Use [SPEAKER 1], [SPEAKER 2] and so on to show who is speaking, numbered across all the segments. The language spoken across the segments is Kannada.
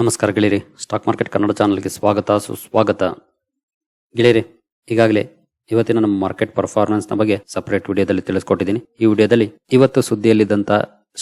[SPEAKER 1] ನಮಸ್ಕಾರ ಗೆಳೆಯರಿ. ಸ್ಟಾಕ್ ಮಾರ್ಕೆಟ್ ಕನ್ನಡ ಚಾನಲ್ಗೆ ಸ್ವಾಗತ, ಸುಸ್ವಾಗತ. ಗೆಳೆಯರಿ, ಈಗಾಗಲೇ ಇವತ್ತಿನ ನಮ್ಮ ಮಾರ್ಕೆಟ್ ಪರ್ಫಾರ್ಮೆನ್ಸ್ನ ಬಗ್ಗೆ ಸಪರೇಟ್ ವಿಡಿಯೋದಲ್ಲಿ ತಿಳಿಸ್ಕೊಟ್ಟಿದ್ದೀನಿ. ಈ ವಿಡಿಯೋದಲ್ಲಿ ಇವತ್ತು ಸುದ್ದಿಯಲ್ಲಿದ್ದಂಥ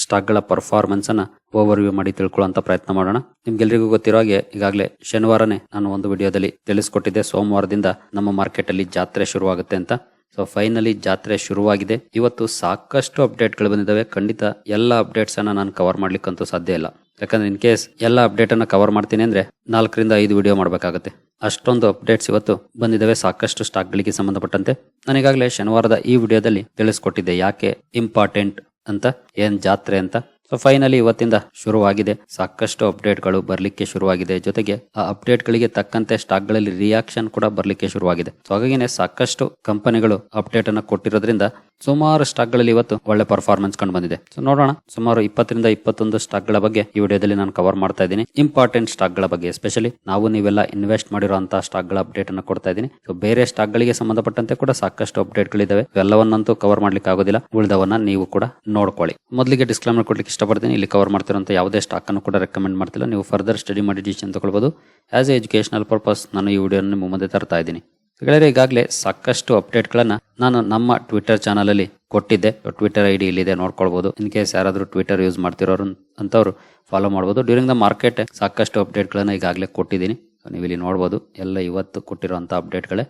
[SPEAKER 1] ಸ್ಟಾಕ್ಗಳ ಪರ್ಫಾರ್ಮೆನ್ಸ್ ಅನ್ನ ಓವರ್ ವ್ಯೂ ಮಾಡಿ ತಿಳ್ಕೊಳ್ಳುವಂತ ಪ್ರಯತ್ನ ಮಾಡೋಣ. ನಿಮ್ಗೆಲ್ರಿಗೂ ಗೊತ್ತಿರೋ ಹಾಗೆ ಈಗಾಗಲೇ ಶನಿವಾರನೇ ನಾನು ಒಂದು ವಿಡಿಯೋದಲ್ಲಿ ತಿಳಿಸ್ಕೊಟ್ಟಿದ್ದೆ. ಸೋಮವಾರದಿಂದ ನಮ್ಮ ಮಾರ್ಕೆಟ್ ಅಲ್ಲಿ ಜಾತ್ರೆ ಶುರುವಾಗುತ್ತೆ ಅಂತ. ಸೊ ಫೈನಲಿ ಜಾತ್ರೆ ಶುರುವಾಗಿದೆ. ಇವತ್ತು ಸಾಕಷ್ಟು ಅಪ್ಡೇಟ್ಗಳು ಬಂದಿದ್ದಾವೆ. ಖಂಡಿತ ಎಲ್ಲ ಅಪ್ಡೇಟ್ಸ್ ಅನ್ನ ನಾನು ಕವರ್ ಮಾಡ್ಲಿಕ್ಕಂತೂ ಸಾಧ್ಯ ಇಲ್ಲ. ಯಾಕಂದ್ರೆ ಇನ್ ಕೇಸ್ ಎಲ್ಲ ಅಪ್ಡೇಟ್ ಅನ್ನ ಕವರ್ ಮಾಡ್ತೀನಿ ಅಂದ್ರೆ ನಾಲ್ಕರಿಂದ ಐದು ವಿಡಿಯೋ ಮಾಡಬೇಕಾಗುತ್ತೆ. ಅಷ್ಟೊಂದು ಅಪ್ಡೇಟ್ಸ್ ಇವತ್ತು ಬಂದಿದ್ದಾವೆ. ಸಾಕಷ್ಟು ಸ್ಟಾಕ್ಗಳಿಗೆ ಸಂಬಂಧಪಟ್ಟಂತೆ. ನನಗಾಗಲೇ ಶನಿವಾರದ ಈ ವಿಡಿಯೋದಲ್ಲಿ ತಿಳಿಸ್ಕೊಟ್ಟಿದ್ದೆ ಯಾಕೆ ಇಂಪಾರ್ಟೆಂಟ್ ಅಂತ, ಏನ್ ಜಾತ್ರೆ ಅಂತ. ಸೊ ಫೈನಲಿ ಇವತ್ತಿಂದ ಶುರುವಾಗಿದೆ. ಸಾಕಷ್ಟು ಅಪ್ಡೇಟ್ಗಳು ಬರ್ಲಿಕ್ಕೆ ಶುರುವಾಗಿದೆ. ಜೊತೆಗೆ ಆ ಅಪ್ಡೇಟ್ ಗಳಿಗೆ ತಕ್ಕಂತೆ ಸ್ಟಾಕ್ಗಳಲ್ಲಿ ರಿಯಾಕ್ಷನ್ ಕೂಡ ಬರ್ಲಿಕ್ಕೆ ಶುರುವಾಗಿದೆ. ಸೊ ಹಾಗಾಗಿನೇ ಸಾಕಷ್ಟು ಕಂಪನಿಗಳು ಅಪ್ಡೇಟ್ ಅನ್ನ ಕೊಟ್ಟಿರೋದ್ರಿಂದ ಸುಮಾರು ಸ್ಟಾಕ್ಗಳಲ್ಲಿ ಇವತ್ತು ಒಳ್ಳೆ ಪರ್ಫಾರ್ಮೆನ್ಸ್ ಕಂಡು ಬಂದಿದೆ. ಸೊ ನೋಡೋಣ. ಸುಮಾರು ಇಪ್ಪತ್ತರಿಂದ ಇಪ್ಪತ್ತೊಂದು ಸ್ಟಾಕ್ಗಳ ಬಗ್ಗೆ ಈ ವಿಡಿಯೋದಲ್ಲಿ ನಾನು ಕವರ್ ಮಾಡ್ತಾ ಇದ್ದೀನಿ. ಇಂಪಾರ್ಟೆಂಟ್ ಸ್ಟಾಕ್ಗಳ ಬಗ್ಗೆ ಎಸ್ಪೆಷಲಿ ನಾವು ನೀವೆಲ್ಲ ಇನ್ವೆಸ್ಟ್ ಮಾಡಿರುವಂತಹ ಸ್ಟಾಕ್ಗಳ ಅಪ್ಡೇಟ್ ಅನ್ನ ಕೊಡ್ತಾ ಇದ್ದೀನಿ. ಸೊ ಬೇರೆ ಸ್ಟಾಕ್ ಗಳಿಗೆ ಸಂಬಂಧಪಟ್ಟಂತೆ ಕೂಡ ಸಾಕಷ್ಟು ಅಪ್ಡೇಟ್ ಗಳಿದಾವೆ. ಎಲ್ಲವನ್ನಂತೂ ಕವರ್ ಮಾಡ್ಲಿಕ್ಕೆ ಆಗೋದಿಲ್ಲ ಉಳಿದವನ್ನ ನೀವು ಕೂಡ ನೋಡ್ಕೊಳ್ಳಿ. ಮೊದಲಿಗೆ ಡಿಸ್ಕ್ಲೈಮರ್ ಕೊಡ್ಲಿಕ್ಕೆ ಇಷ್ಟಪಡ್ತೀನಿ. ಇಲ್ಲಿ ಕವರ್ ಮಾಡ್ತಿರೋಂಥ ಯಾವುದೇ ಸ್ಟಾಕನ್ನು ಕೂಡ ರೆಕಮೆಂಡ್ ಮಾಡ್ತಿಲ್ಲ. ನೀವು ಫರ್ದರ್ ಸ್ಟಡಿ ಮಾಡಿ ಡಿಸಿಷನ್ ತೊಗೊಳ್ಬೋದು. ಆ್ಯಸ್ ಎ ಎಜುಕೇಶನಲ್ ಪರ್ಪಸ್ ನಾನು ಈ ವಿಡಿಯೋನ ನಿಮ್ಮ ಮುಂದೆ ತರ್ತಾ ಇದ್ದೀನಿ. ಗೆಳೆಯರೆ, ಈಗಾಗಲೇ ಸಾಕಷ್ಟು ಅಪ್ಡೇಟ್ಗಳನ್ನು ನಾನು ನಮ್ಮ ಟ್ವಿಟರ್ ಚಾನಲಲ್ಲಿ ಕೊಟ್ಟಿದ್ದೆ. ಟ್ವಿಟರ್ ಐ ಡಿ ಇಲ್ಲಿದೆ, ನೋಡ್ಕೊಳ್ಬೋದು. ಇನ್ ಕೇಸ್ ಯಾರಾದರೂ ಟ್ವಿಟರ್ ಯೂಸ್ ಮಾಡ್ತಿರೋರು ಅಂತವರು ಫಾಲೋ ಮಾಡ್ಬೋದು. ಡ್ಯೂರಿಂಗ್ ದ ಮಾರ್ಕೆಟ್ ಸಾಕಷ್ಟು ಅಪ್ಡೇಟ್ಗಳನ್ನು ಈಗಾಗಲೇ ಕೊಟ್ಟಿದ್ದೀನಿ. ನೀವು ಇಲ್ಲಿ ನೋಡ್ಬೋದು. ಎಲ್ಲ ಇವತ್ತು ಕೊಟ್ಟಿರೋಂಥ ಅಪ್ಡೇಟ್ಗಳೇ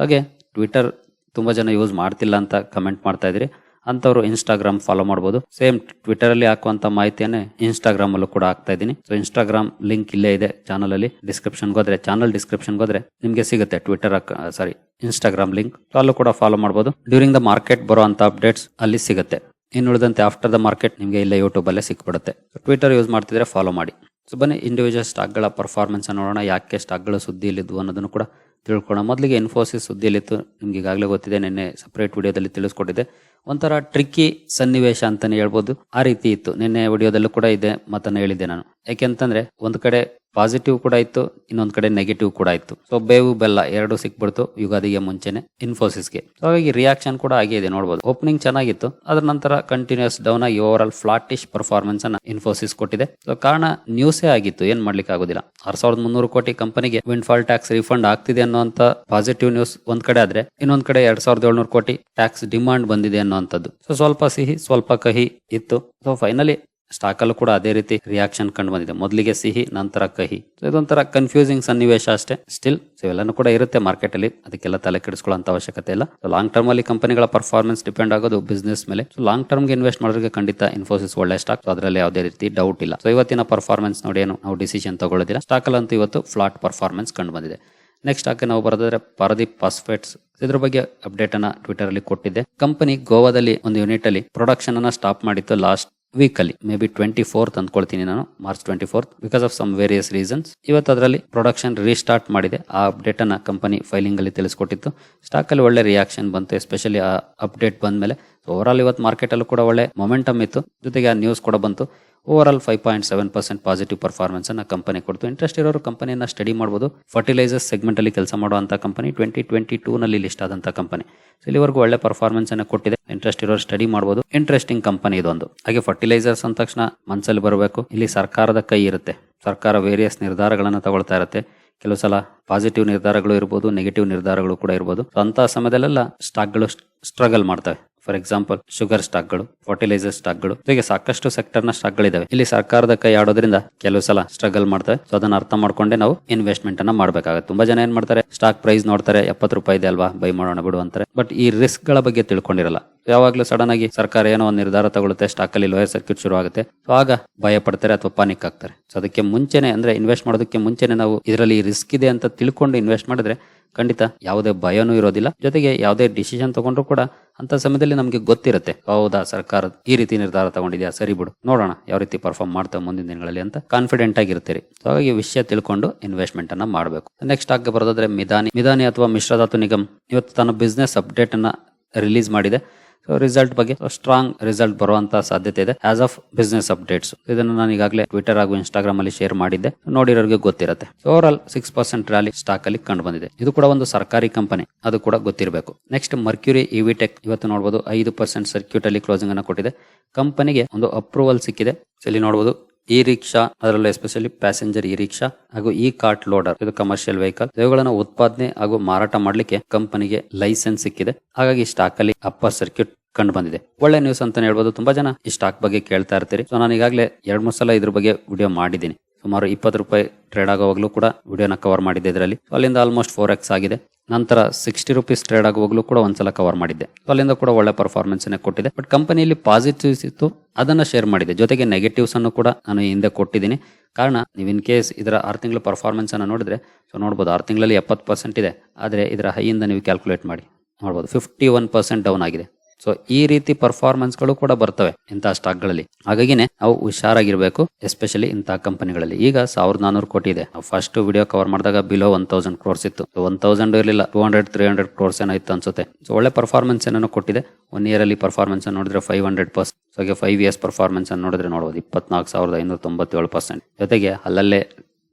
[SPEAKER 1] ಹಾಗೆ ಟ್ವಿಟರ್ ತುಂಬ ಜನ ಯೂಸ್ ಮಾಡ್ತಿಲ್ಲ ಅಂತ ಕಮೆಂಟ್ ಮಾಡ್ತಾ ಇದ್ರಿ ಅಂಥವ್ರು ಇನ್ಸ್ಟಾಗ್ರಾಮ್ ಫಾಲೋ ಮಾಡಬಹುದು ಸೇಮ್ ಟ್ವಿಟರ್ ಅಲ್ಲಿ ಹಾಕುವಂತ ಮಾಹಿತಿಯನ್ನೇ ಇನ್ಸ್ಟಾಗ್ರಾಮ್ ಅಲ್ಲೂ ಕೂಡ ಹಾಕ್ತಾ ಇದ್ದೀನಿ. ಸೊ ಇನ್ಸ್ಟಾಗ್ರಾಮ್ ಲಿಂಕ್ ಇಲ್ಲೇ ಇದೆ ಚಾನಲ್ ಅಲ್ಲಿ ಡಿಸ್ಕ್ರಿಪ್ಷನ್ ಹೋದ್ರೆ ಚಾನಲ್ ಡಿಸ್ಕ್ರಿಪ್ಷನ್ ಹೋದ್ರೆ ನಿಮಗೆ ಸಿಗುತ್ತೆ ಟ್ವಿಟರ್ ಸಾರಿ ಇನ್ಸ್ಟಾಗ್ರಾಮ್ ಲಿಂಕ್ ಅಲ್ಲೂ ಕೂಡ ಫಾಲೋ ಮಾಡಬಹುದು ಡ್ಯೂರಿಂಗ್ ದ ಮಾರ್ಕೆಟ್ ಬರುವಂತ ಅಪ್ಡೇಟ್ಸ್ ಅಲ್ಲಿ ಸಿಗುತ್ತೆ. ಇನ್ನು ಉಳಿದಂತೆ ಆಫ್ಟರ್ ದ ಮಾರ್ಕೆಟ್ ನಿಮಗೆ ಇಲ್ಲೇ ಯೂಟ್ಯೂಬ್ ಅಲ್ಲೇ ಸಿಕ್ಬಿಡುತ್ತೆ ಟ್ವಿಟರ್ ಯೂಸ್ ಮಾಡ್ತಿದ್ರೆ ಫಾಲೋ ಮಾಡಿ. ಸೊ ಬನ್ನಿ ಇಂಡಿವಿಜುವಲ್ ಸ್ಟಾಕ್ಗಳ ಪರ್ಫಾರ್ಮೆನ್ಸ್ ನೋಡೋಣ. ಯಾಕೆ ಸ್ಟಾಕ್ಗಳು ಸುದ್ದಿಯಲ್ಲಿದ್ವು ಅನ್ನೋದನ್ನು ಕೂಡ ತಿಳ್ಕೊಳ್ಳೋಣ. ಮೊದಲಿಗೆ ಇನ್ಫೋಸಿಸ್ ಸುದ್ದಿಯಲ್ಲಿತ್ತು. ನಿಮ್ಗೆ ಈಗಾಗಲೇ ಗೊತ್ತಿದೆ, ನಿನ್ನೆ ಸಪ್ರೇಟ್ ವಿಡಿಯೋದಲ್ಲಿ ತಿಳಿಸ್ಕೊಟ್ಟಿದ್ದೆ. ಒಂಥರ ಟ್ರಿಕ್ಕಿ ಸನ್ನಿವೇಶ ಅಂತಾನೆ ಹೇಳ್ಬೋದು. ಆ ರೀತಿ ಇತ್ತು. ನಿನ್ನೆ ವಿಡಿಯೋದಲ್ಲೂ ಕೂಡ ಇದೆ ಮತ್ತನ್ನು ಹೇಳಿದ್ದೆ ನಾನು. ಯಾಕೆಂತಂದ್ರೆ, ಒಂದು ಕಡೆ ಪಾಸಿಟಿವ್ ಕೂಡ ಇತ್ತು, ಇನ್ನೊಂದ್ ಕಡೆ ನೆಗೆಟಿವ್ ಕೂಡ ಇತ್ತು. ಸೊ ಬೇವು, ಬೆಲ್ಲ ಎರಡು ಸಿಕ್ಬಿಡ್ತು ಯುಗಾದಿಗೆ ಮುಂಚೆನೆ ಇನ್ಫೋಸಿಸ್ಗೆ ಸೊ ಹಾಗಾಗಿ ರಿಯಾಕ್ಷನ್ ಕೂಡ ಆಗಿದೆ ಇದೆ ನೋಡಬಹುದು ಓಪನಿಂಗ್ ಚೆನ್ನಾಗಿತ್ತು, ಅದರ ನಂತರ ಕಂಟಿನ್ಯೂಸ್ ಡೌನ್ ಆಗಿ ಓವರ್ ಆಲ್ ಫ್ಲಾಟಿಶ್ ಪರ್ಫಾರ್ಮೆನ್ಸ್ ಅನ್ನ ಇನ್ಫೋಸಿಸ್ ಕೊಟ್ಟಿದೆ. ಸೊ ಕಾರಣ ನ್ಯೂಸೇ ಆಗಿತ್ತು, ಏನ್ ಮಾಡ್ಲಿಕ್ಕೆ ಆಗೋದಿಲ್ಲ. ಆರ್ ಸಾವಿರದ ಮುನ್ನೂರು ಕೋಟಿ ಕಂಪನಿಗೆ ವಿಂಡ್ ಫಾಲ್ ಟ್ಯಾಕ್ಸ್ ರಿಫಂಡ್ ಆಗ್ತಿದೆ ಅನ್ನುವಂತ ಪಾಸಿಟಿವ್ ನ್ಯೂಸ್ ಒಂದ್ ಕಡೆ ಆದ್ರೆ, ಇನ್ನೊಂದ್ ಕಡೆ ಎರಡ್ ಸಾವಿರದ ಏಳ್ನೂರು ಕೋಟಿ ಟ್ಯಾಕ್ಸ್ ಡಿಮಾಂಡ್ ಬಂದಿದೆ ಅನ್ನುವಂಥದ್ದು. ಸೊ ಸ್ವಲ್ಪ ಸಿಹಿ, ಸ್ವಲ್ಪ ಕಹಿ ಇತ್ತು. ಸೊ ಫೈನಲಿ ಸ್ಟಾಕ್ ಅಲ್ಲೂ ಕೂಡ ಅದೇ ರೀತಿ ರಿಯಾಕ್ಷನ್ ಕಂಡು ಬಂದಿದೆ. ಮೊದಲಿಗೆ ಸಿಹಿ, ನಂತರ ಕಹಿ. ಇದೊಂಥರ ಕನ್ಫ್ಯೂಸಿಂಗ್ ಸನ್ನಿವೇಶ ಅಷ್ಟೇ. ಸ್ಟಿಲ್ ಇವೆಲ್ಲನೂ ಕೂಡ ಇರುತ್ತೆ ಮಾರ್ಕೆಟ್ ಅಲ್ಲಿ ಅದಕ್ಕೆಲ್ಲ ತಲೆ ಕೆಡಿಸ್ಕೊಳ್ಳೋ ಅವಶ್ಯಕತೆ ಇಲ್ಲ. ಲಾಂಗ್ ಟರ್ಮ್ ಅಲ್ಲಿ ಕಂಪನಿಗಳ ಪರ್ಫಾರ್ಮೆನ್ಸ್ ಡಿಪೆಂಡ್ ಆಗೋದು ಬಿಸ್ನೆಸ್ ಮೇಲೆ. ಸೊ ಲಾಂಗ್ ಟರ್ಮ್ಗೆ ಇನ್ವೆಸ್ಟ್ ಮಾಡೋರಿಗೆ ಖಂಡಿತ ಇನ್ಫೋಸಿಸ್ ಒಳ್ಳೆ ಸ್ಟಾಕ್ ಅದರಲ್ಲಿ ಯಾವುದೇ ರೀತಿ ಡೌಟ್ ಇಲ್ಲ. ಸೊ ಇವತ್ತಿನ ಪರ್ಫಾರ್ಮೆನ್ಸ್ ನೋಡಿ ಏನು ನಾವು ಡಿಸಿಷನ್ ತಗೊಳ್ಳೋದಿಲ್ಲ. ಸ್ಟಾಕ್ ಅಲ್ಲಂತೂ ಇವತ್ತು ಫ್ಲಾಟ್ ಪರ್ಫಾರ್ಮೆನ್ಸ್ ಕಂಡು ಬಂದಿದೆ. ನೆಕ್ಸ್ಟ್ ಸ್ಟಾಕ್ ನಾವು ಬರೋದಾದ್ರೆ ಪರದೀಪ್ ಫಾಸ್ಫೇಟ್ಸ್ ಇದ್ರ ಬಗ್ಗೆ ಅಪ್ಡೇಟ್ ಅನ್ನ ಟ್ವಿಟರ್ ಅಲ್ಲಿ ಕೊಟ್ಟಿದ್ದೆ. ಕಂಪನಿ ಗೋವಾದಲ್ಲಿ ಒಂದು ಯೂನಿಟ್ ಅಲ್ಲಿ ಪ್ರೊಡಕ್ಷನ್ ಅನ್ನ ಸ್ಟಾಪ್ ಮಾಡಿತ್ತು ಲಾಸ್ಟ್ ವೀಕ್ ಅಲ್ಲಿ ಮೇ ಬಿ ಟ್ವೆಂಟಿ ಫೋರ್ತ್ ಅಂದ್ಕೊಳ್ತೀನಿ ನಾನು March twenty fourth because of some various reasons ಇವತ್ತು ಅದರಲ್ಲಿ ಪ್ರೊಡಕ್ಷನ್ ರೀಸ್ಟಾರ್ಟ್ ಮಾಡಿದೆ. ಆ ಅಪ್ಡೇಟನ್ನು ಕಂಪನಿ ಫೈಲಿಂಗಲ್ಲಿ ತಿಳಿಸ್ಕೊಟ್ಟಿತ್ತು. ಸ್ಟಾಕಲ್ಲಿ ಒಳ್ಳೆ ರಿಯಾಕ್ಷನ್ ಬಂತು ಎಸ್ಪೆಷಲಿ ಆ ಅಪ್ಡೇಟ್ ಬಂದ್ಮೇಲೆ. ಓವರ್ ಆಲ್ ಇವತ್ತು ಮಾರ್ಕೆಟಲ್ಲೂ ಕೂಡ ಒಳ್ಳೆ ಮೊಮೆಂಟಮ್ ಇತ್ತು. ಜೊತೆಗೆ ಆ ನ್ಯೂಸ್ ಕೂಡ ಬಂತು. Overall five point seven percent positive performance ಅನ್ನ ಕಂಪನಿ ಕೊಡ್ತು. ಇಂಟ್ರೆಸ್ಟ್ ಇರೋರು ಕಂಪನಿಯನ್ನು ಸ್ಟಡಿ ಮಾಡಬಹುದು ಫರ್ಟಿಲೈಸರ್ಸ್ ಸೆಗ್ಮೆಂಟ್ ಅಲ್ಲಿ ಕೆಲಸ ಮಾಡುವಂತ ಕಂಪನಿ ಟ್ವೆಂಟಿ ಟ್ವೆಂಟಿ ಟೂ ನಲ್ಲಿ ಲಿಸ್ಟ್ ಆದಂತ ಕಂಪನಿ ಸೊ ಇಲ್ಲಿವರೆಗೂ ಒಳ್ಳೆ ಪರ್ಫಾರ್ಮೆನ್ಸ್ ಅನ್ನು ಕೊಟ್ಟಿದೆ. ಇಂಟ್ರೆಸ್ಟ್ ಇರೋರು ಸ್ಟಡಿ ಮಾಡಬಹುದು ಇಂಟ್ರೆಸ್ಟಿಂಗ್ ಕಂಪನಿ ಇದೊಂದು. ಹಾಗೆ ಫರ್ಟಿಲೈಸರ್ಸ್ ಅಂದ ತಕ್ಷಣ ಮನಸ್ಸಲ್ಲಿ ಬರಬೇಕು. ಇಲ್ಲಿ ಸರ್ಕಾರದ ಕೈ ಇರುತ್ತೆ. ಸರ್ಕಾರ ವೇರಿಯಸ್ ನಿರ್ಧಾರಗಳನ್ನು ತಗೊಳ್ತಾ ಇರುತ್ತೆ. ಕೆಲವು ಸಲ ಪಾಸಿಟಿವ್ ನಿರ್ಧಾರಗಳು ಇರ್ಬೋದು ನೆಗೆಟಿವ್ ನಿರ್ಧಾರಗಳು ಕೂಡ ಇರ್ಬೋದು. ಸೊ ಅಂತ ಸಮಯದಲ್ಲೆಲ್ಲ ಸ್ಟಾಕ್ಗಳು ಸ್ಟ್ರಗಲ್ ಮಾಡ್ತವೆ. ಫಾರ್ ಎಕ್ಸಾಂಪಲ್ ಶುಗರ್ ಸ್ಟಾಕ್ಗಳು ಫರ್ಟಿಲೈಸರ್ ಸ್ಟಾಕ್ಗಳು ಹೀಗೆ ಸಾಕಷ್ಟು ಸೆಕ್ಟರ್ನ ಸ್ಟಾಕ್ಗಳಿದಾವೆ ಇಲ್ಲಿ ಸರ್ಕಾರದ ಕೈ ಆಡೋದ್ರಿಂದ ಕೆಲವು ಸಲ ಸ್ಟ್ರಗಲ್ ಮಾಡ್ತವೆ. ಸೊ ಅದನ್ನ ಅರ್ಥ ಮಾಡ್ಕೊಂಡೆ ನಾವು ಇನ್ವೆಸ್ಟ್ಮೆಂಟ್ ಅನ್ನ ಮಾಡಬೇಕಾಗುತ್ತೆ. ತುಂಬಾ ಜನ ಏನ್ ಮಾಡ್ತಾರೆ ಸ್ಟಾಕ್ ಪ್ರೈಸ್ ನೋಡ್ತಾರೆ, ಎಪ್ಪತ್ತು ರೂಪಾಯಿ ಇದೆ ಅಲ್ವಾ ಬೈ ಮಾಡೋಣ ಬಿಡು ಅಂತಾರೆ. ಬಟ್ ಈ ರಿಸ್ಕ್ಗಳ ಬಗ್ಗೆ ತಿಳ್ಕೊಂಡಿರಲ್ಲ. ಯಾವಾಗ್ಲೂ ಸಡನ್ ಆಗಿ ಸರ್ಕಾರ ಏನೋ ಒಂದು ನಿರ್ಧಾರ ತಗೊಳುತ್ತೆ ಸ್ಟಾಕ್ ಅಲ್ಲಿ ಲೋಯರ್ ಸರ್ಕ್ಯೂಟ್ ಶುರು ಆಗುತ್ತೆ. ಸೊ ಆಗ ಭಯ ಪಡ್ತಾರೆ ಅಥವಾ ಪಾನಿಕ್ ಆಗ್ತಾರೆ. ಸೊ ಅದಕ್ಕೆ ಮುಂಚೆನೆ ಅಂದ್ರೆ ಇನ್ವೆಸ್ಟ್ ಮಾಡೋದಕ್ಕೆ ಮುಂಚೆನೆ ನಾವು ಇದರಲ್ಲಿ ರಿಸ್ಕ್ ಇದೆ ಅಂತ ತಿಳ್ಕೊಂಡು ಇನ್ವೆಸ್ಟ್ ಮಾಡಿದ್ರೆ ಖಂಡಿತ ಯಾವುದೇ ಭಯನೂ ಇರೋದಿಲ್ಲ. ಜೊತೆಗೆ ಯಾವುದೇ ಡಿಸಿಷನ್ ತಗೊಂಡ್ರು ಕೂಡ ಅಂತ ಸಮಯದಲ್ಲಿ ನಮಗೆ ಗೊತ್ತಿರುತ್ತೆ, ಹೌದಾ ಸರ್ಕಾರ ಈ ರೀತಿ ನಿರ್ಧಾರ ತಗೊಂಡಿದ್ಯಾ, ಸರಿ ಬಿಡು, ನೋಡೋಣ ಯಾವ ರೀತಿ ಪರ್ಫಾರ್ಮ್ ಮಾಡ್ತಾ ಮುಂದಿನ ದಿನಗಳಲ್ಲಿ ಅಂತ ಕಾನ್ಫಿಡೆಂಟ್ ಆಗಿರ್ತೀರಿ. ಹಾಗಾಗಿ ವಿಷಯ ತಿಳ್ಕೊಂಡು ಇನ್ವೆಸ್ಟ್ಮೆಂಟ್ ಅನ್ನ ಮಾಡಬೇಕು. ನೆಕ್ಸ್ಟ್ ಆಗಿ ಬರೋದಾದ್ರೆ ಮಿದಾನಿ. ಮಿದಾನಿ ಅಥವಾ ಮಿಶ್ರಧಾತು ನಿಗಮ್ ಇವತ್ತು ತನ್ನ ಬಿಸ್ನೆಸ್ ಅಪ್ಡೇಟ್ ಅನ್ನ ರಿಲೀಸ್ ಮಾಡಿದೆ. ಸೊ ರಿಸಲ್ಟ್ ಬಗ್ಗೆ ಸ್ಟ್ರಾಂಗ್ ರಿಸಲ್ಟ್ ಬರುವಂತಹ ಸಾಧ್ಯತೆ ಇದೆ. ಆಸ್ ಆಫ್ ಬಿಸ್ನೆಸ್ ಅಪ್ಡೇಟ್ಸ್ ಇದನ್ನು ನಾನು ಈಗಾಗಲೇ ಟ್ವಿಟರ್ ಹಾಗೂ ಇನ್ಸ್ಟಾಗ್ರಾಮ್ ಅಲ್ಲಿ ಶೇರ್ ಮಾಡಿದ್ದೆ. ನೋಡಿರೋರಿಗೆ ಗೊತ್ತಿರುತ್ತೆ. Overall six percent rally stock ಅಲ್ಲಿ ಕಂಡು ಬಂದಿದೆ. ಇದು ಕೂಡ ಒಂದು ಸರ್ಕಾರಿ ಕಂಪನಿ ಅದು ಕೂಡ ಗೊತ್ತಿರಬೇಕು. ನೆಕ್ಸ್ಟ್ ಮರ್ಕ್ಯೂರಿ ಇವಿಟೆಕ್ ಇವತ್ತು ನೋಡಬಹುದು ಐದು ಪರ್ಸೆಂಟ್ ಸರ್ಕ್ಯೂಟ್ ಅಲ್ಲಿ ಕ್ಲೋಸಿಂಗ್ ಅನ್ನು ಕೊಟ್ಟಿದೆ. ಕಂಪನಿಗೆ ಒಂದು ಅಪ್ರೂವಲ್ ಸಿಕ್ಕಿದೆ. ಇಲ್ಲಿ ನೋಡಬಹುದು ಇ ರಿಕ್ಷಾ ಅದರಲ್ಲೂ ಎಸ್ಪೆಷಲಿ ಪ್ಯಾಸೆಂಜರ್ ಇ ರಿಕ್ಷಾ ಹಾಗೂ ಇ ಕಾರ್ಟ್ ಲೋಡರ್ ಇದು ಕಮರ್ಷಿಯಲ್ ವೆಹಿಕಲ್ ಇವುಗಳನ್ನ ಉತ್ಪಾದನೆ ಹಾಗೂ ಮಾರಾಟ ಮಾಡಲಿಕ್ಕೆ ಕಂಪನಿಗೆ ಲೈಸೆನ್ಸ್ ಸಿಕ್ಕಿದೆ. ಹಾಗಾಗಿ ಸ್ಟಾಕ್ ಅಲ್ಲಿ ಅಪ್ಪರ್ ಸರ್ಕ್ಯೂಟ್ ಕಂಡು ಬಂದಿದೆ. ಒಳ್ಳೆ ನ್ಯೂಸ್ ಅಂತಾನೆ ಹೇಳ್ಬೋದು. ತುಂಬಾ ಜನ ಈ ಸ್ಟಾಕ್ ಬಗ್ಗೆ ಕೇಳ್ತಾ ಇರ್ತೀರಿ. ಸೊ ನಾನು ಈಗಾಗಲೇ ಎರಡ್ ಮೂರು ಸಲ ಇದ್ರ ಬಗ್ಗೆ ವಿಡಿಯೋ ಮಾಡಿದ್ದೀನಿ. ಸುಮಾರು ಇಪ್ಪತ್ತು ರೂಪಾಯಿ ಟ್ರೇಡ್ ಆಗೋವಾಗಲೂ ಕೂಡ ವಿಡಿಯೋನ ಕವರ್ ಮಾಡಿದ್ದೆ ಇದರಲ್ಲಿ. ಅಲ್ಲಿಂದ ಆಲ್ಮೋಸ್ಟ್ ಫೋರ್ ಎಕ್ಸ್ ಆಗಿದೆ. ನಂತರ ಸಿಕ್ಸ್ಟಿ ರುಪೀಸ್ ಟ್ರೇಡ್ ಆಗುವಾಗಲೂ ಕೂಡ ಒಂದ್ಸಲ ಕವರ್ ಮಾಡಿದ್ದೆ. ಅಲ್ಲಿಂದ ಕೂಡ ಒಳ್ಳೆ ಪರ್ಫಾರ್ಮೆನ್ಸ್ ಕೊಟ್ಟಿದೆ ಬಟ್ ಕಂಪನಿಯಲ್ಲಿ ಪಾಸಿಟಿವ್ಸ್ ಇತ್ತು, ಅದನ್ನ ಶೇರ್ ಮಾಡಿದೆ ಜೊತೆಗೆ ನೆಗೆಟಿವ್ಸ್ ಅನ್ನು ಕೂಡ ನಾನು ಹಿಂದೆ ಕೊಟ್ಟಿದ್ದೀನಿ. ಕಾರಣ, ನೀವು ಇನ್ ಕೇಸ್ ಇದರ ಆರು ತಿಂಗಳ ಪರ್ಫಾರ್ಮೆನ್ಸ್ ಅನ್ನು ನೋಡಿದ್ರೆ ಸೊ ನೋಡ್ಬೋದು, ಆರು ತಿಂಗಳಲ್ಲಿ ಎಪ್ಪತ್ತು ಪರ್ಸೆಂಟ್ ಇದೆ. ಆದರೆ ಇದರ ಹೈಯಿಂದ ನೀವು ಕ್ಯಾಲ್ಕುಲೇಟ್ ಮಾಡಿ, ನೋಡ್ಬೋದು ಫಿಫ್ಟಿ ಒನ್ ಪರ್ಸೆಂಟ್ ಡೌನ್ ಆಗಿದೆ. ಸೊ ಈ ರೀತಿ ಪರ್ಫಾರ್ಮೆನ್ಸ್ಗಳು ಕೂಡ ಬರ್ತವೆ ಇಂತಹ ಸ್ಟಾಕ್ಗಳಲ್ಲಿ ಹಾಗಾಗಿನೇ ನಾವು ಹುಷಾರಾಗಿರ್ಬೇಕು ಎಸ್ಪೆಷಲಿ ಇಂತಹ ಕಂಪನಿಗಳಲ್ಲಿ ಈಗ ಸಾವಿರದ ನಾನೂರು ಕೋಟಿ ಇದೆ. ಫಸ್ಟ್ ವಿಡಿಯೋ ಕವರ್ ಮಾಡಿದಾಗ ಬಿಲೋ ಒನ್ ತೌಸಂಡ್ ಕ್ರೋರ್ಸ್ ಇತ್ತು. ಒನ್ ತೌಸಂಡ್ ಇರಲಿಲ್ಲ two hundred three hundred crores ಏನೋ ಇತ್ತು ಅನ್ಸುತ್ತೆ. ಸೊ ಒಳ್ಳೆ ಪರ್ಫಾರ್ಮೆನ್ಸ್ ಏನೋ ಕೊಟ್ಟಿದೆ. ಒನ್ ಇಯರ್ ಅಲ್ಲಿ ಪರ್ಫಾರ್ಮೆನ್ಸ್ ನೋಡಿದ್ರೆ five hundred percent so five years performance ಅನ್ನು ನೋಡಿದ್ರೆ ನೋಡಬಹುದು ಇಪ್ಪತ್ನಾಲ್ಕು ಸಾವಿರದ ಐನೂರ ತೊಂಬತ್ತೇಳು ಪರ್ಸೆಂಟ್ ಜೊತೆಗೆ ಅಲ್ಲಲ್ಲೇ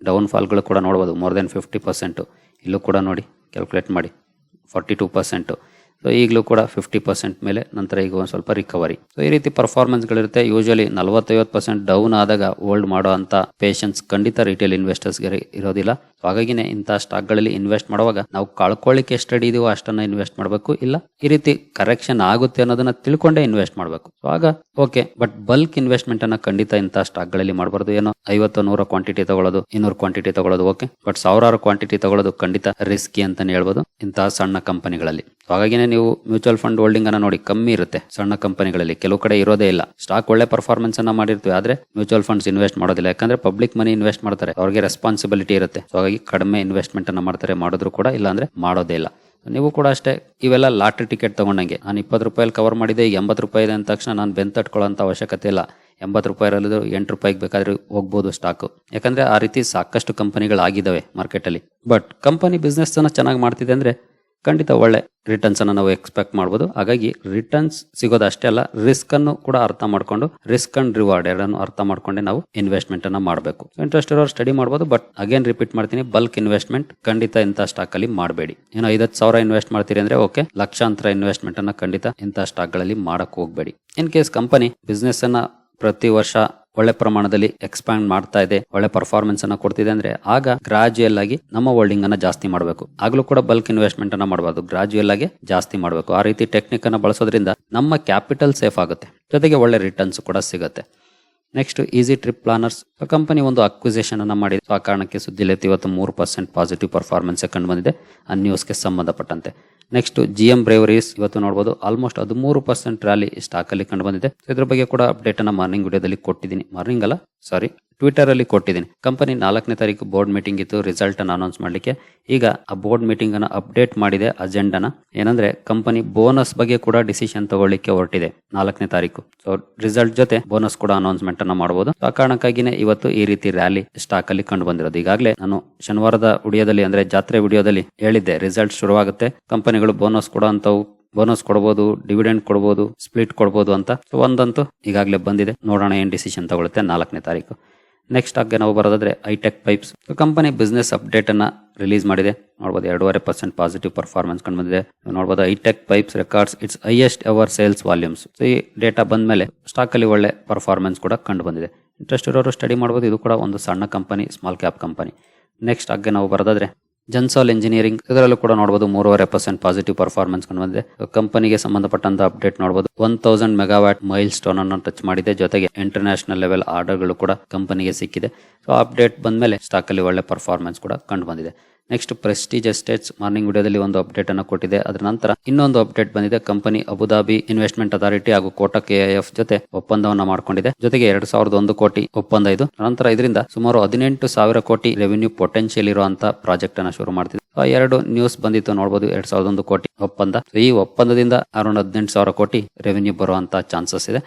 [SPEAKER 1] ಡೌನ್ ಫಾಲ್ಗಳು ಕೂಡ ನೋಡಬಹುದು ಮೋರ್ ದೆನ್ ಫಿಫ್ಟಿ ಪರ್ಸೆಂಟ್ ಇಲ್ಲೂ ಕೂಡ ನೋಡಿ ಕ್ಯಾಲ್ಕುಲೇಟ್ ಮಾಡಿ ಫಾರ್ಟಿ ಟೂ ಪರ್ಸೆಂಟ್ ಸೊ ಈಗಲೂ ಕೂಡ ಫಿಫ್ಟಿ ಪರ್ಸೆಂಟ್ ಮೇಲೆ ನಂತರ ಈಗ ಒಂದು ಸ್ವಲ್ಪ ರಿಕವರಿ ಸೊ ಈ ರೀತಿ ಪರ್ಫಾರ್ಮೆನ್ಸ್ಗಳಿರುತ್ತೆ ಯೂಶಲಿ ನಲವತ್ತೈವತ್ತು ಪರ್ಸೆಂಟ್ ಡೌನ್ ಆದಾಗ ಹೋಲ್ಡ್ ಮಾಡೋ ಅಂತ ಪೇಷನ್ಸ್ ಖಂಡಿತ ರಿಟೇಲ್ ಇನ್ವೆಸ್ಟರ್ಸ್ಗೆ ಇರೋದಿಲ್ಲ. ಸೊ ಹಾಗಾಗಿನೇ ಇಂತಹ ಸ್ಟಾಕ್ಗಳಲ್ಲಿ ಇನ್ವೆಸ್ಟ್ ಮಾಡುವಾಗ ನಾವು ಕಳ್ಕೊಳ್ಳಿಕ್ಕೆ ಎಷ್ಟು ಇದೀವೋ ಅಷ್ಟನ್ನ ಇನ್ವೆಸ್ಟ್ ಮಾಡಬೇಕು. ಇಲ್ಲ, ಈ ರೀತಿ ಕರೆಕ್ಷನ್ ಆಗುತ್ತೆ ಅನ್ನೋದನ್ನ ತಿಳ್ಕೊಂಡೇ ಇನ್ವೆಸ್ಟ್ ಮಾಡಬೇಕು. ಸೊ ಆಗ ಓಕೆ ಬಟ್ ಬಲ್ಕ್ ಇನ್ವೆಸ್ಟ್ಮೆಂಟ್ ಅನ್ನ ಖಂಡಿತ ಇಂತಹ ಸ್ಟಾಕ್ಗಳಲ್ಲಿ ಮಾಡಬಾರ್ದು. ಏನೋ ಐವತ್ತು, ನೂರ ಕ್ವಾಂಟಿಟಿ ತಗೊಳ್ಳೋದು, ಇನ್ನೂರು ಕ್ವಾಂಟಿಟಿ ತಗೊಳ್ಳೋದು ಓಕೆ ಬಟ್ ಸಾವಿರಾರು ಕ್ವಾಂಟಿಟಿ ತಗೊಳ್ಳೋದು ಖಂಡಿತ ರಿಸ್ಕಿ ಅಂತಾನೆ ಹೇಳ್ಬೋದು ಇಂತಹ ಸಣ್ಣ ಕಂಪನಿಗಳಲ್ಲಿ ಸೊ ಹಾಗಾಗಿನೇ ನೀವು ಮ್ಯೂಚುವಲ್ ಫಂಡ್ ಹೋಲ್ಡಿಂಗ್ ಅನ್ನ ನೋಡಿ ಕಮ್ಮಿ ಇರುತ್ತೆ. ಸಣ್ಣ ಕಂಪನಿಗಳಲ್ಲಿ ಕೆಲವು ಕಡೆ ಇರೋದೇ ಇಲ್ಲ. ಸ್ಟಾಕ್ ಒಳ್ಳೆ ಪರ್ಫಾರ್ಮೆನ್ಸ್ ಅನ್ನ ಮಾಡಿರ್ತೀವಿ, ಆದ್ರೆ ಮ್ಯೂಚುವಲ್ ಫಂಡ್ಸ್ ಇನ್ವೆಸ್ಟ್ ಮಾಡೋದಿಲ್ಲ. ಯಾಕಂದ್ರೆ ಪಬ್ಲಿಕ್ ಮನಿ ಇನ್ವೆಸ್ಟ್ ಮಾಡ್ತಾರೆ. ಅವ್ರಿಗೆ ರೆಸ್ಪಾನ್ಸಿಬಿಲಿಟಿ ಇರುತ್ತೆ. ಸೊ ಹಾಗಾಗಿ ಕಡಿಮೆ ಇನ್ವೆಸ್ಟ್ಮೆಂಟ್ ಅನ್ನ ಮಾಡ್ತಾರೆ, ಮಾಡಿದ್ರು ಕೂಡ ಇಲ್ಲ ಅಂದ್ರೆ ಮಾಡೋದೇ ಇಲ್ಲ. ನೀವು ಕೂಡ ಅಷ್ಟೇ, ಇವೆಲ್ಲ ಲಾಟ್ರಿ ಟಿಕೆಟ್ ತಗೊಂಡಂಗೆ. ನಾನು ಇಪ್ಪತ್ತು ರೂಪಾಯಲ್ಲಿ ಕವರ್ ಮಾಡಿದೆ ಎಂಬತ್ತು ರೂಪಾಯಿ ಇದೆ ಅಂದ ತಕ್ಷಣ ನಾನು ಬೆನ್ ತಟ್ಕೊಳ್ಳೋಂಥ ಅವಶ್ಯಕತೆ ಇಲ್ಲ. ಎಂಬತ್ತು ರೂಪಾಯಿ ಇರಲಿದ್ದು ಎಂಟು ರೂಪಾಯಿಗೆ ಬೇಕಾದ್ರೆ ಹೋಗ್ಬೋದು ಸ್ಟಾಕ್. ಯಾಕಂದ್ರೆ ಆ ರೀತಿ ಸಾಕಷ್ಟು ಕಂಪನಿಗಳು ಆಗಿದ್ದಾವೆ ಮಾರ್ಕೆಟಲ್ಲಿ. ಬಟ್ ಕಂಪನಿ ಬಿಸ್ನೆಸ್ ಅನ್ನ ಚೆನ್ನಾಗಿ ಮಾಡ್ತಿದೆ ಅಂದ್ರೆ ಖಂಡಿತ ಒಳ್ಳೆ ರಿಟರ್ನ್ಸ್ ಅನ್ನು ನಾವು ಎಕ್ಸ್ಪೆಕ್ಟ್ ಮಾಡ್ಬೋದು. ಹಾಗಾಗಿ ರಿಟರ್ನ್ಸ್ ಸಿಗೋದು ಅಷ್ಟೇ ಅಲ್ಲ ರಿಸ್ಕ್ ಅನ್ನು ಕೂಡ ಅರ್ಥ ಮಾಡ್ಕೊಂಡು ರಿಸ್ಕ್ ಅಂಡ್ ರಿವಾರ್ಡ್ ಎರಡನ್ನು ಅರ್ಥ ಮಾಡ್ಕೊಂಡೆ ನಾವು ಇನ್ವೆಸ್ಟ್ಮೆಂಟ್ ಅನ್ನ ಮಾಡಬೇಕು. ಇಂಟ್ರೆಸ್ಟ್ ಇರೋರು ಸ್ಟಡಿ ಮಾಡ್ಬೋದು ಬಟ್ ಅಗೇನ್ ರಿಪೀಟ್ ಮಾಡ್ತೀನಿ ಬಲ್ಕ್ ಇನ್ವೆಸ್ಟ್ಮೆಂಟ್ ಖಂಡಿತ ಇಂಥ ಸ್ಟಾಕ್ ಅಲ್ಲಿ ಮಾಡಬೇಡಿ. ಏನೋ ಐದತ್ತು ಸಾವಿರ ಇನ್ವೆಸ್ಟ್ ಮಾಡ್ತೀರಿ ಅಂದ್ರೆ ಓಕೆ ಲಕ್ಷಾಂತರ ಇನ್ವೆಸ್ಟ್ಮೆಂಟ್ ಅನ್ನ ಖಂಡಿತ ಇಂಥ ಸ್ಟಾಕ್ಗಳಲ್ಲಿ ಮಾಡಕ್ ಹೋಗಬೇಡಿ. ಇನ್ ಕೇಸ್ ಕಂಪನಿ ಬಿಸ್ನೆಸ್ ಅನ್ನ ಪ್ರತಿ ವರ್ಷ ಒಳ್ಳೆ ಪ್ರಮಾಣದಲ್ಲಿ ಎಕ್ಸ್ಪ್ಯಾಂಡ್ ಮಾಡ್ತಾ ಇದೆ, ಒಳ್ಳೆ ಪರ್ಫಾರ್ಮೆನ್ಸ್ ಅನ್ನ ಕೊಡ್ತಿದೆ ಅಂದ್ರೆ ಆಗ ಗ್ರಾಜುಯಲ್ ಆಗಿ ನಮ್ಮ ಹೋಲ್ಡಿಂಗ್ ಅನ್ನ ಜಾಸ್ತಿ ಮಾಡಬೇಕು. ಆಗಲೂ ಕೂಡ ಬಲ್ಕ್ ಇನ್ವೆಸ್ಟ್ಮೆಂಟ್ ಅನ್ನ ಮಾಡಬಾರ್ದು ಗ್ರಾಜುಯಲ್ ಆಗಿ ಜಾಸ್ತಿ ಮಾಡಬೇಕು. ಆ ರೀತಿ ಟೆಕ್ನಿಕ್ ಅನ್ನ ಬಳಸೋದ್ರಿಂದ ನಮ್ಮ ಕ್ಯಾಪಿಟಲ್ ಸೇಫ್ ಆಗುತ್ತೆ, ಜೊತೆಗೆ ಒಳ್ಳೆ ರಿಟರ್ನ್ಸ್ ಕೂಡ ಸಿಗುತ್ತೆ. Next Easy Trip Planners company ಒಂದು ಅಕ್ವಿಸೇಷನ್ ಅನ್ನ ಮಾಡಿದೆ. ಆ ಕಾರಣಕ್ಕೆ ಸುದ್ದಿಲೈತಿ ಇವತ್ತು ಮೂರು ಪರ್ಸೆಂಟ್ ಪಾಸಿಟಿವ್ ಪರ್ಫಾರ್ಮೆನ್ಸ್ ಕಂಡು ಬಂದಿದೆ. ಆ ನ್ಯೂಸ್ಗೆ ಸಂಬಂಧಪಟ್ಟಂತೆ. ನೆಕ್ಸ್ಟ್ ಜಿ ಎಂ ಬ್ರೇವರೀಸ್ ಇವತ್ತು ನೋಡಬಹುದು ಆಲ್ಮೋಸ್ಟ್ ಹದಿಮೂರು ಪರ್ಸೆಂಟ್ ರ್ಯಾಲಿ ಸ್ಟಾಕ್ ಅಲ್ಲಿ ಕಂಡು ಬಂದಿದೆ. ಇದ್ರ ಬಗ್ಗೆ ಕೂಡ ಅಪ್ಡೇಟ್ ಅನ್ನ ಮಾರ್ನಿಂಗ್ ವಿಡಿಯೋದಲ್ಲಿ ಕೊಟ್ಟಿದ್ದೀನಿ. ಮಾರ್ನಿಂಗ್ ಅಲ್ಲ? ಸಾರಿ ಟ್ವಿಟರ್ ಅಲ್ಲಿ ಕೊಟ್ಟಿದ್ದೀನಿ. ಕಂಪನಿ ನಾಲ್ಕನೇ ತಾರೀಕು ಬೋರ್ಡ್ ಮೀಟಿಂಗ್ ಇತ್ತು ರಿಸಲ್ಟ್ ಅನ್ನು ಅನೌನ್ಸ್ ಮಾಡ್ಲಿಕ್ಕೆ. ಈಗ ಆ ಬೋರ್ಡ್ ಮೀಟಿಂಗ್ ಅನ್ನು ಅಪ್ಡೇಟ್ ಮಾಡಿದೆ ಅಜೆಂಡಾನ ಏನಂದ್ರೆ, ಕಂಪನಿ ಬೋನಸ್ ಬಗ್ಗೆ ಕೂಡ ಡಿಸಿಷನ್ ತಗೊಳ್ಳಿಕ್ಕೆ ಹೊರಟಿದೆ ನಾಲ್ಕನೇ ತಾರೀಕು. ಸೊ ರಿಸಲ್ಟ್ ಜೊತೆ ಬೋನಸ್ ಕೂಡ ಅನೌನ್ಸ್ಮೆಂಟ್ ಅನ್ನ ಮಾಡಬಹುದು ಆ ಕಾರಣಕ್ಕಾಗಿನೇ ಇವತ್ತು ಈ ರೀತಿ ರ್ಯಾಲಿ ಸ್ಟಾಕ್ ಅಲ್ಲಿ ಕಂಡು ಬಂದಿರೋದು. ಈಗಾಗಲೇ ನಾನು ಶನಿವಾರದ ಉಡಿಯೋದಲ್ಲಿ, ಅಂದ್ರೆ ಜಾತ್ರೆ ವಿಡಿಯೋದಲ್ಲಿ ಹೇಳಿದ್ದೆ ರಿಸಲ್ಟ್ ಶುರುವಾಗುತ್ತೆ. ಕಂಪನಿಗಳು ಬೋನಸ್ ಕೂಡ ಅಂತವು ಬೋನಸ್ ಕೊಡಬಹುದು ಡಿವಿಡೆಂಡ್ ಕೊಡಬಹುದು ಸ್ಪ್ಲಿಟ್ ಕೊಡಬಹುದು ಅಂತ. ಒಂದಂತೂ ಈಗಾಗಲೇ ಬಂದಿದೆ. ನೋಡೋಣ ಏನ್ ಡಿಸಿಷನ್ ತಗೊಳುತ್ತೆ ನಾಲ್ಕನೇ ತಾರೀಕು. ನೆಕ್ಸ್ಟ್ ಆಗಿ ನಾವು ಬರೋದಾದ್ರೆ Hitech pipes company business update ಅನ್ನ ರಿಲೀಸ್ ಮಾಡಿದೆ. ನೋಡಬಹುದು ಎರಡೂವರೆ ಪರ್ಸೆಂಟ್ ಪಾಸಿಟಿವ್ ಪರ್ಫಾರ್ಮೆನ್ಸ್ ಕಂಡು ಬಂದಿದೆ ನೋಡಬಹುದು Hitech pipes records its highest ever sales volumes so ಈ ಡೇಟಾ ಬಂದ ಮೇಲೆ ಸ್ಟಾಕ್ ಅಲ್ಲಿ ಒಳ್ಳೆ ಪರ್ಫಾರ್ಮೆನ್ಸ್ ಕೂಡ ಕಂಡು ಬಂದಿದೆ ಇಂಟ್ರೆಸ್ಟ್ ಇರೋರು ಸ್ಟಡಿ ಮಾಡಬಹುದು ಇದು ಕೂಡ ಒಂದು ಸಣ್ಣ company small cap company next ಆಗಿ ನಾವು ಬರೋದಾದ್ರೆ ಜನ್ಸಾಲ್ ಇಂಜಿನಿಯರಿಂಗ್ ಇದರಲ್ಲೂ ಕೂಡ ನೋಡಬಹುದು ಮೂರುವರೆ ಪರ್ಸೆಂಟ್ ಪಾಸಿಟಿವ್ ಪರ್ಫಾರ್ಮೆನ್ಸ್ ಬಂದಿದೆ ಕಂಪನಿಗೆ ಸಂಬಂಧಪಟ್ಟಂತ ಅಪ್ಡೇಟ್ ನೋಡಬಹುದು one thousand megawatt milestone ಅನ್ನು ಟಚ್ ಮಾಡಿದೆ. ಜೊತೆಗೆ ಇಂಟರ್ನ್ಯಾಷನಲ್ ಲೆವೆಲ್ ಆರ್ಡರ್ಗಳು ಕೂಡ ಕಂಪನಿಗೆ ಸಿಕ್ಕಿದೆ. ಸೊ ಅಪ್ಡೇಟ್ ಬಂದ ಮೇಲೆ ಸ್ಟಾಕ್ ಅಲ್ಲಿ ಒಳ್ಳೆ ಪರ್ಫಾರ್ಮೆನ್ಸ್ ಕೂಡ ಕಂಡು ಬಂದಿದೆ. ನೆಕ್ಸ್ಟ್ ಪ್ರೆಸ್ಟೀಜ್ ಎಸ್ಟೇಟ್ಸ್ ಮಾರ್ನಿಂಗ್ ವಿಡಿಯೋದಲ್ಲಿ ಒಂದು ಅಪ್ಡೇಟ್ ಅನ್ನು ಕೊಟ್ಟಿದೆ. ಅದರ ನಂತರ ಇನ್ನೊಂದು ಅಪ್ಡೇಟ್ ಬಂದಿದೆ. ಕಂಪನಿ ಅಬುದಾಬಿ ಇನ್ವೆಸ್ಟ್ಮೆಂಟ್ ಅಥಾರಿಟಿ ಹಾಗೂ ಕೋಟಕ್ ಎಐಎಫ್ ಜೊತೆ ಒಪ್ಪಂದವನ್ನು ಮಾಡಿಕೊಂಡಿದೆ. ಜೊತೆಗೆ ಎರಡ್ ಸಾವಿರದ ಒಂದು ಕೋಟಿ ಒಪ್ಪಂದ ಇದು. ನಂತರ ಇದರಿಂದ ಸುಮಾರು ಹದಿನೆಂಟು ಸಾವಿರ ಕೋಟಿ ರೆವಿನ್ಯೂ ಪೊಟೆನ್ಶಿಯಲ್ ಇರುವಂತಹ ಪ್ರಾಜೆಕ್ಟ್ ಅನ್ನು ಶುರು ಮಾಡ್ತಿದೆ. ಎರಡು ನ್ಯೂಸ್ ಬಂದಿತ್ತು ನೋಡಬಹುದು ಎರಡ್ ಸಾವಿರದ ಒಂದು ಕೋಟಿ ಒಪ್ಪಂದ. ಈ ಒಪ್ಪಂದದಿಂದ ಅರೌಂಡ್ ಹದಿನೆಂಟು ಸಾವಿರ ಕೋಟಿ ರೆವಿನ್ಯೂ ಬರುವಂತಹ ಚಾನ್ಸಸ್ ಇದೆ.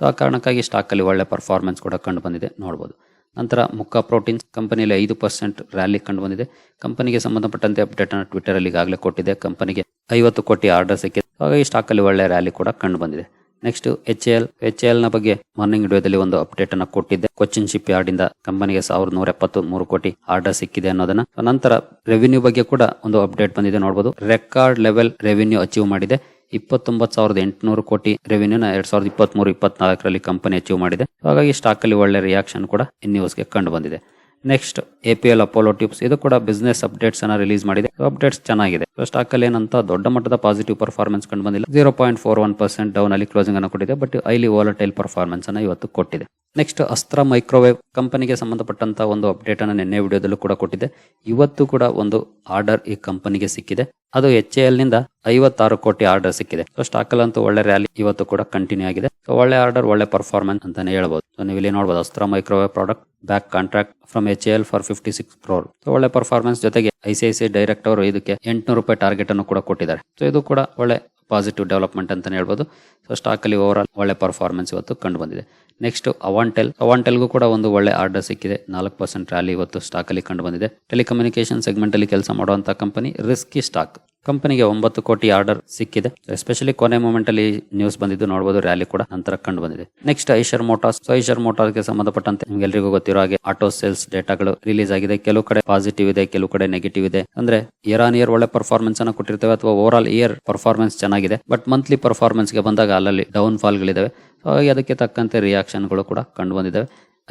[SPEAKER 1] ಸೊ ಆ ಕಾರಣಕ್ಕಾಗಿ ಸ್ಟಾಕ್ ಅಲ್ಲಿ ಒಳ್ಳೆ ಪರ್ಫಾರ್ಮೆನ್ಸ್ ಕೂಡ ಕಂಡು ಬಂದಿದೆ. ನೋಡಬಹುದು ನಂತರ ಮುಖ ಪ್ರೋಟೀನ್ಸ್ ಕಂಪನಿಯಲ್ಲಿ ಐದು ಪರ್ಸೆಂಟ್ ರ್ಯಾಲಿ ಕಂಡು ಬಂದಿದೆ ಕಂಪನಿಗೆ ಸಂಬಂಧಪಟ್ಟಂತೆ ಅಪ್ಡೇಟ್ ಅನ್ನು ಟ್ವಿಟರ್ ಅಲ್ಲಿ ಈಗಾಗಲೇ ಕೊಟ್ಟಿದೆ. ಕಂಪನಿಗೆ ಐವತ್ತು ಕೋಟಿ ಆರ್ಡರ್ ಸಿಕ್ಕಿದೆ. ಹಾಗಾಗಿ ಸ್ಟಾಕ್ ಅಲ್ಲಿ ಒಳ್ಳೆ ರ್ಯಾಲಿ ಕೂಡ ಕಂಡು ಬಂದಿದೆ ನೆಕ್ಸ್ಟ್ ಎಚ್ ಎಲ್ ಎಚ್ ಎಲ್ನ ಬಗ್ಗೆ ಮಾರ್ನಿಂಗ್ ವಿಡಿಯೋದಲ್ಲಿ ಒಂದು ಅಪ್ಡೇಟ್ ಅನ್ನು ಕೊಟ್ಟಿದ್ದೆ. ಕೊಚ್ಚಿನ್ ಶಿಪ್ ಯಾರ್ಡ್ ಇಂದ ಕಂಪನಿಗೆ ಸಾವಿರದ ನೂರ ಎಪ್ಪತ್ತು ಮೂರು ಕೋಟಿ ಆರ್ಡರ್ ಸಿಕ್ಕಿದೆ ಅನ್ನೋದನ್ನ. ನಂತರ ರೆವಿನ್ಯೂ ಬಗ್ಗೆ ಕೂಡ ಒಂದು ಅಪ್ಡೇಟ್ ಬಂದಿದೆ ನೋಡಬಹುದು ರೆಕಾರ್ಡ್ ಲೆವೆಲ್ ರೆವಿನ್ಯೂ ಅಚೀವ್ ಮಾಡಿದೆ. ಇಪ್ಪತ್ತೊಂಬತ್ತು ಸಾವಿರದ ಎಂಟುನೂರು ಕೋಟಿ ರೆವಿನ್ಯೂನ ಎರಡ್ ಸಾವಿರದ ಇಪ್ಪತ್ಮೂರು, ಇಪ್ಪತ್ನಾಲ್ಕರಲ್ಲಿ ಕಂಪನಿ ಅಚೀವ್ ಮಾಡಿದೆ. ಹಾಗಾಗಿ ಸ್ಟಾಕ್ ಅಲ್ಲಿ ಒಳ್ಳೆ ರಿಯಾಕ್ಷನ್ ಕೂಡ ಈ ನ್ಯೂಸ್ಗೆ ಕಂಡು ಬಂದಿದೆ. Next A P L Apollo tubes ಇದು ಕೂಡ ಬಿಸ್ನೆಸ್ ಅಪ್ಡೇಟ್ಸ್ ಅನ್ನ ರಿಲೀಸ್ ಮಾಡಿದೆ. ಅಪ್ಡೇಟ್ಸ್ ಚೆನ್ನಾಗಿದೆ. ಸ್ಟಾಕ್ ಅಲ್ಲಿ ಏನಂತ ದೊಡ್ಡ ಮಟ್ಟದ ಪಾಸಿಟಿವ್ ಪರ್ಫಾರ್ಮೆನ್ಸ್ ಕಂಡು ಬಂದಿಲ್ಲ. Zero point four one percent down ಅಲ್ಲಿ ಕ್ಲೋಸಿಂಗ್ ಅನ್ನು ಕೊಟ್ಟಿದೆ ಬಟ್ ಐಲಿ ವಾಲಟೈಲ್ ಪರ್ಫಾರ್ಮೆನ್ಸ್ ಅನ್ನು ಇವತ್ತು ಕೊಟ್ಟಿದೆ. ನೆಕ್ಸ್ಟ್ ಅಸ್ತ್ರ ಮೈಕ್ರೋವೇವ್ ಕಂಪನಿಗೆ ಸಂಬಂಧಪಟ್ಟಂತ ಒಂದು ಅಪ್ಡೇಟ್ ಅನ್ನು ನಿನ್ನೆ ವಿಡಿಯೋದಲ್ಲೂ ಕೂಡ ಕೊಟ್ಟಿದೆ. ಇವತ್ತು ಕೂಡ ಒಂದು ಆರ್ಡರ್ ಈ ಕಂಪನಿಗೆ ಸಿಕ್ಕಿದೆ. ಅದು ಎಚ್ ಎಲ್ನಿಂದ ಐವತ್ತಾರು ಕೋಟಿ ಆರ್ಡರ್ ಸಿಕ್ಕಿದೆ. ಸೊ ಸ್ಟಾಕಲ್ ಅಂತೂ ಒಳ್ಳೆ ರ್ಯಾಲಿ ಇವತ್ತು ಕೂಡ ಕಂಟಿನ್ಯೂ ಆಗಿದೆ. ಸೊ ಒಳ್ಳೆ ಆರ್ಡರ್ ಒಳ್ಳೆ ಪರ್ಫಾರ್ಮೆನ್ಸ್ ಅಂತಾನೆ ಹೇಳ್ಬೋದು. ಸೊ ನೀವು ಇಲ್ಲಿ ನೋಡಬಹುದು Astra microwave product bags contract from H L for fifty six crore so ಒಳ್ಳೆ ಪರ್ಫಾರ್ಮೆನ್ಸ್ ಜೊತೆಗೆ I C I C direct ಅವರು ಇದಕ್ಕೆ ಎಂಟುನೂರು ರೂಪಾಯಿ ಟಾರ್ಗೆಟ್ ಅನ್ನು ಕೂಡ ಕೊಟ್ಟಿದ್ದಾರೆ. ಸೊ ಇದು ಕೂಡ ಒಳ್ಳೆ ಪಾಸಿಟಿವ್ ಡೆವಲಪ್ಮೆಂಟ್ ಅಂತಾನೆ ಹೇಳ್ಬೋದು. ಸೊ ಸ್ಟಾಕ್ ಅಲ್ಲಿ ಓವರ್ ಆಲ್ ಒಳ್ಳೆ ಪರ್ಫಾರ್ಮೆನ್ಸ್ ಇವತ್ತು ಕಂಡು ಬಂದಿದೆ. ನೆಕ್ಸ್ಟ್ ಅವಾಂಟೆಲ್ ಅವಾಂಟೆಲ್ಗೂ ಕೂಡ ಒಂದು ಒಳ್ಳೆ ಆರ್ಡರ್ ಸಿಕ್ಕಿದೆ. ನಾಲ್ಕು ಪರ್ಸೆಂಟ್ ರ್ಯಾಲಿ ಇವತ್ತು ಸ್ಟಾಕ್ ಅಲ್ಲಿ ಕಂಡು ಬಂದಿದೆ. ಟೆಲಿಕಮ್ಯುನಿಕೇಶನ್ ಸೆಗ್ಮೆಂಟ್ ಅಲ್ಲಿ ಕೆಲಸ ಮಾಡುವಂತ ಕಂಪನಿ ರಿಸ್ಕಿ ಸ್ಟಾಕ್ ಕಂಪನಿಗೆ ಒಂಬತ್ತು ಕೋಟಿ ಆರ್ಡರ್ ಸಿಕ್ಕಿದೆ. ಎಸ್ಪೆಷಲಿ ಕೊನೆ ಮೂಮೆಂಟ್ ಅಲ್ಲಿ ನ್ಯೂಸ್ ಬಂದಿದ್ದು ನೋಡಬಹುದು ರ್ಯಾಲಿ ಕೂಡ ನಂತರ ಕಂಡು ಬಂದಿದೆ. ನೆಕ್ಸ್ಟ್ ಐಶರ್ ಮೋಟಾರ್ಸ್ ಐಶರ್ ಮೋಟಾರ್ಗೆ ಸಂಬಂಧಪಟ್ಟಂತೆ ನಿಮ್ಗೆಲ್ರಿಗೂ ಗೊತ್ತಿರೋ ಹಾಗೆ ಆಟೋ ಸೇಲ್ಸ್ ಡೇಟಾಗಳು ರಿಲೀಸ್ ಆಗಿದೆ. ಕೆಲವು ಕಡೆ ಪಾಸಿಟಿವ್ ಇದೆ, ಕೆಲವು ಕಡೆ ನೆಗೆಟಿವ್ ಇದೆ. ಅಂದ್ರೆ ಇಯರ್ ಆನ್ ಇಯರ್ ಒಳ್ಳೆ ಪರ್ಫಾರ್ಮೆನ್ಸ್ ಅನ್ನ ಕೊಟ್ಟಿರ್ತೇವೆ ಅಥವಾ ಓವರ್ ಆಲ್ ಇಯರ್ ಪರ್ಫಾರ್ಮೆನ್ಸ್ ಚೆನ್ನಾಗಿದೆ. ಬಟ್ ಮಂತ್ಲಿ ಪರ್ಫಾರ್ಮೆನ್ಸ್ಗೆ ಬಂದಾಗ ಅಲ್ಲಲ್ಲಿ ಡೌನ್ ಫಾಲ್ ಗಳಿದಾವೆ ಹಾಗಾಗಿ ಅದಕ್ಕೆ ತಕ್ಕಂತೆ ರಿಯಾಕ್ಷನ್ಗಳು ಕೂಡ ಕಂಡು ಬಂದಿದ್ದಾವೆ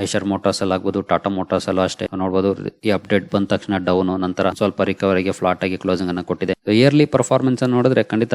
[SPEAKER 1] ಐಶರ್ ಮೋಟಾರ್ಸ್ ಅಲ್ಲಿ ಆಗ್ಬೋದು, ಟಾಟಾ ಮೋಟಾರ್ಸ್ ಅಲ್ಲೂ ಅಷ್ಟೇ. ನೋಡಬಹುದು ಈ ಅಪ್ಡೇಟ್ ಬಂದ ತಕ್ಷಣ ಡೌನ್, ನಂತರ ಸ್ವಲ್ಪ ರಿಕವರಿಗೆ ಫ್ಲಾಟ್ ಆಗಿ ಕ್ಲೋಸಿಂಗ್ ಅನ್ನು ಕೊಟ್ಟಿದೆ. ಇಯರ್ಲಿ ಪರ್ಫಾರ್ಮೆನ್ಸ್ ಅನ್ನು ನೋಡಿದ್ರೆ ಖಂಡಿತ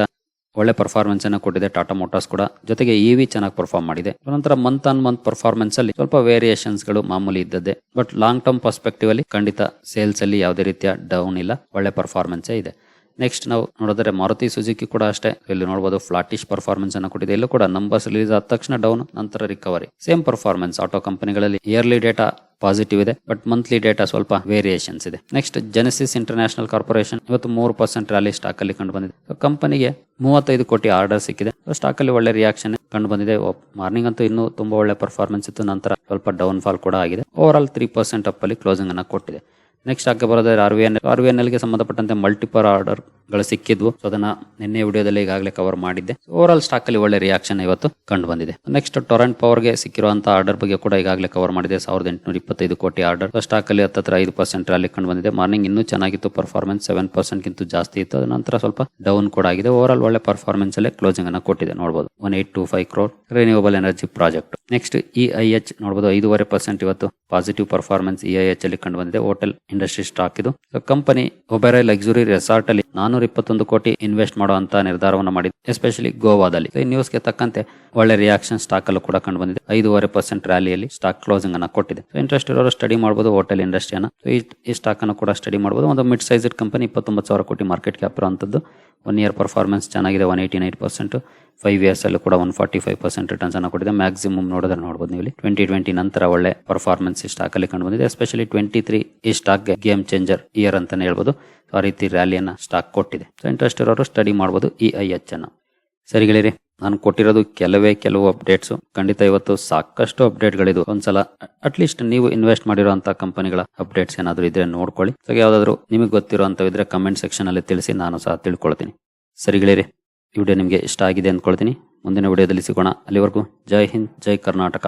[SPEAKER 1] ಒಳ್ಳೆ ಪರ್ಫಾರ್ಮೆನ್ಸ್ ಅನ್ನು ಕೊಟ್ಟಿದೆ ಟಾಟಾ ಮೋಟಾರ್ಸ್ ಕೂಡ. ಜೊತೆಗೆ ಇ ವಿ ಚೆನ್ನಾಗಿ ಪರ್ಫಾರ್ಮ್ ಮಾಡಿದೆ. ನಂತರ ಮಂತ್ ಆನ್ ಮಂತ್ ಪರ್ಫಾರ್ಮೆನ್ಸ್ ಅಲ್ಲಿ ಸ್ವಲ್ಪ ವೇರಿಯೇಷನ್ಸ್ಗಳು ಮಾಮೂಲಿ ಇದ್ದದ್ದೇ. ಬಟ್ ಲಾಂಗ್ ಟರ್ಮ್ ಪರ್ಸ್ಪೆಕ್ಟಿವ್ ಅಲ್ಲಿ ಖಂಡಿತ ಸೇಲ್ಸ್ ಅಲ್ಲಿ ಯಾವುದೇ ರೀತಿಯ ಡೌನ್ ಇಲ್ಲ. ಒಳ್ಳೆ ಪರ್ಫಾರ್ಮೆನ್ಸ್ ಇದೆ. ನೆಕ್ಸ್ಟ್ ನಾವು ನೋಡಿದ್ರೆ ಮಾರುತಿ ಸುಜುಕಿ ಕೂಡ ಅಷ್ಟೇ. ಇಲ್ಲಿ ನೋಡಬಹುದು ಫ್ಲಾಟಿಶ್ ಪರ್ಫಾರ್ಮೆನ್ಸ್ ಅನ್ನು ಕೊಟ್ಟಿದೆ. ಇಲ್ಲೂ ಕೂಡ ನಂಬರ್ಸ್ ರಿಲೀಸ್ ಆದ ತಕ್ಷಣ ಡೌನ್ ನಂತರ ರಿಕವರಿ ಸೇಮ್ ಪರ್ಫಾರ್ಮೆನ್ಸ್ ಆಟೋ ಕಂಪನಿಗಳಲ್ಲಿ ಇಯರ್ಲಿ ಡೇಟಾ ಪಾಸಿಟಿವ್ ಇದೆ. ಬಟ್ ಮಂತ್ಲಿ ಡೇಟಾ ಸ್ವಲ್ಪ ವೇರಿಯೇಷನ್ಸ್ ಇದೆ. ನೆಕ್ಸ್ಟ್ ಜೆನೆಸಿಸ್ ಇಂಟರ್ನ್ಯಾಷನಲ್ ಕಾರ್ಪೊರೇಷನ್ ಇವತ್ತು ಮೂರು ಪರ್ಸೆಂಟ್ ರ್ಯಾಲಿ ಸ್ಟಾಕ್ ಅಲ್ಲಿ ಕಂಡು ಬಂದಿದೆ. ಕಂಪನಿಗೆ ಮೂವತ್ತೈದು ಕೋಟಿ ಆರ್ಡರ್ ಸಿಕ್ಕಿದೆ. ಸ್ಟಾಕ್ ಅಲ್ಲಿ ಒಳ್ಳೆ ರಿಯಾಕ್ಷನ್ ಕಂಡು ಬಂದಿದೆ. ಮಾರ್ನಿಂಗ್ ಅಂತೂ ಇನ್ನೂ ತುಂಬಾ ಒಳ್ಳೆ ಪರ್ಫಾರ್ಮೆನ್ಸ್ ಇತ್ತು. ನಂತರ ಸ್ವಲ್ಪ ಡೌನ್ ಫಾಲ್ ಕೂಡ ಆಗಿದೆ. Over all three percent up ಅಲ್ಲಿ ಕ್ಲೋಸಿಂಗ್ ಅನ್ನ ಕೊಟ್ಟಿದೆ. ನೆಕ್ಸ್ಟ್ ಆಗಿ ಬರೋದಾದ್ರೆ R V N R V N ಎಲ್ಗೆ ಸಂಬಂಧಪಟ್ಟಂತೆ ಮಲ್ಟಿಪಲ್ ಆರ್ಡರ್ಗಳು ಸಿಕ್ಕಿದ್ವು. ಸೊ ಅದನ್ನ ನಿನ್ನೆ ವಿಡಿಯೋದಲ್ಲಿ ಈಗಾಗಲೇ ಕವರ್ ಮಾಡಿದ್ದೆ. ಓವರ್ ಆಲ್ ಸ್ಟಾಕ್ ಅಲ್ಲಿ ಒಳ್ಳೆ ರಿಯಾಕ್ಷನ್ ಇವತ್ತು ಕಂಡು ಬಂದಿದೆ ನೆಕ್ಸ್ಟ್ ಟೊರೆಂಟ್ ಪವರ್ಗೆ ಸಿಕ್ಕಿರುವಂತಹ ಆರ್ಡರ್ ಬಗ್ಗೆ ಕೂಡ ಈಗಾಗಲೇ ಕವರ್ ಮಾಡಿದೆ. ಸಾವಿರದ ಎಂಟುನೂರ ಇಪ್ಪತ್ತೈದು ಕೋಟಿ ಆರ್ಡರ್ ಸ್ಟಾಕ್ ಅಲ್ಲಿ ಹತ್ತತ್ರ ಐದು ಪರ್ಸೆಂಟ್ ಅಲ್ಲಿ ಕಂಡು ಬಂದಿದೆ ಮಾರ್ನಿಂಗ್ ಇನ್ನೂ ಚೆನ್ನಾಗಿತ್ತು. ಪರ್ಫಾರ್ಮೆನ್ಸ್ ಸೆವೆನ್ ಪರ್ಸೆಂಟ್ ಗಿಂತ ಜಾಸ್ತಿ ಇತ್ತು. ಅದ ನಂತರ ಸ್ವಲ್ಪ ಡೌನ್ ಕೂಡ ಆಗಿದೆ. ಓವರ್ ಆಲ್ ಒಳ್ಳೆ ಪರ್ಫಾರ್ಮೆನ್ಸ್ ಅಲ್ಲೇ ಕ್ಲೋಸಿಂಗ್ ಅನ್ನ ಕೊಟ್ಟಿದೆ. ನೋಡಬಹುದು one eight two five crore renewable energy project next E I H ನೋಡಬಹುದು ಐದೂವರೆ ಪರ್ಸೆಂಟ್ ಇವತ್ತು positive performance E I H ಅಲ್ಲಿ ಕಂಡು ಬಂದಿದೆ ಹೋಟೆಲ್ ಇಂಡಸ್ಟ್ರಿ ಸ್ಟಾಕ್ ಇದು. ಕಂಪನಿ ಒಬೆರೈ ಲಕ್ಸುರಿ ರೆಸಾರ್ಟ್ ಅಲ್ಲಿ ನಾನೂರ ಇಪ್ಪತ್ತೊಂದು ಕೋಟಿ ಇನ್ವೆಸ್ಟ್ ಮಾಡುವಂತ ನಿರ್ಧಾರವನ್ನು ಮಾಡಿದೆ ಎಸ್ಪೆಷಲಿ ಗೋವಾದಲ್ಲಿ. ಈ ನ್ಯೂಸ್ಗೆ ತಕ್ಕಂತೆ ಒಳ್ಳೆ ರಿಯಾಕ್ಷನ್ ಸ್ಟಾಕ್ ಅಲ್ಲೂ ಕೂಡ ಕಂಡು ಬಂದಿದೆ ಐದೂವರೆ ಪರ್ಸೆಂಟ್ ರ್ಯಾಲಿಯಲ್ಲಿ ಸ್ಟಾಕ್ ಕ್ಲೋಸಿಂಗ್ ಅನ್ನ ಕೊಟ್ಟಿದೆ. ಇಂಟ್ರೆಸ್ಟ್ ಇರೋರು ಸ್ಟಡಿ ಮಾಡಬಹುದು ಹೋಟೆಲ್ ಇಂಡಸ್ಟ್ರಿಯನ್ನ ಈ ಸ್ಟಾಕ್ ಅನ್ನು ಕೂಡ ಸ್ಟಡಿ ಮಾಡಬಹುದು ಒಂದು ಮಿಡ್ ಸೈಜ್ ಕಂಪನಿ ಇಪ್ಪತ್ತೊಂಬತ್ತು ಸಾವಿರ ಕೋಟಿ ಮಾರ್ಕೆಟ್ ಕ್ಯಾಪ್ ಇರುವಂತದ್ದು. ಒನ್ ಇಯರ್ ಪರ್ಫಾರ್ಮೆನ್ಸ್ ಚೆನ್ನಾಗಿದೆ one eighty nine percent five years ಅಲ್ಲಿ ಕೂಡ one forty five percent returns ಅನ್ನು ಕೊಟ್ಟಿದೆ. ಮ್ಯಾಕ್ಸಿಮಮ್ ನೋಡಿದ್ರೆ ನೋಡಬಹುದು ನೀವು ಟ್ವೆಂಟಿ ಟ್ವೆಂಟಿ ನಂತರ ಒಳ್ಳೆ ಪರ್ಫಾರ್ಮೆನ್ಸ್ ಈ ಸ್ಟಾಕ್ ಅಲ್ಲಿ ಕಂಡು ಬಂದಿದೆ ಎಸ್ಪೆಷಲಿ ಟ್ವೆಂಟಿ ತ್ರೀ ಈ ಸ್ಟಾಕ್ ಗೇಮ್ ಚೇಂಜರ್ ಇಯರ್ ಅಂತಾನೆ ಹೇಳ್ಬೋದು. ಆ ರೀತಿ ರ್ಯಾಲಿಯನ್ನು ಸ್ಟಾಕ್ ಕೊಟ್ಟಿದೆ. ಸೊ ಇಂಟ್ರೆಸ್ಟ್ ಇರೋರು ಸ್ಟಡಿ ಮಾಡಬಹುದು ಇ ಐ ಎಚ್ ಅನ್ನ. ಸರಿಗಳಿರಿ ನಾನು ಕೊಟ್ಟಿರೋದು ಕೆಲವೇ ಕೆಲವು ಅಪ್ಡೇಟ್ಸ್ ಖಂಡಿತ ಇವತ್ತು ಸಾಕಷ್ಟು ಅಪ್ಡೇಟ್ಗಳಿದು ಒಂದ್ಸಲ ಅಟ್ಲೀಸ್ಟ್ ನೀವು ಇನ್ವೆಸ್ಟ್ ಮಾಡಿರುವಂತ ಕಂಪನಿಗಳ ಅಪ್ಡೇಟ್ಸ್ ಏನಾದರೂ ಇದ್ರೆ ನೋಡ್ಕೊಳ್ಳಿ. ಸೊ ಯಾವ್ದಾದ್ರು ನಿಮಗೆ ಗೊತ್ತಿರೋ ಇದ್ರೆ ಕಮೆಂಟ್ ಸೆಕ್ಷನ್ ಅಲ್ಲಿ ತಿಳಿಸಿ ನಾನು ಸಹ ತಿಳ್ಕೊಳ್ತೀನಿ. ಸರಿಗಳಿರಿ ಈ ವಿಡಿಯೋ ನಿಮಗೆ ಇಷ್ಟ ಆಗಿದೆ ಅಂದ್ಕೊಳ್ತೀನಿ. ಮುಂದಿನ ವಿಡಿಯೋದಲ್ಲಿ ಸಿಗೋಣ. ಅಲ್ಲಿವರೆಗೂ ಜೈ ಹಿಂದ್, ಜೈ ಕರ್ನಾಟಕ.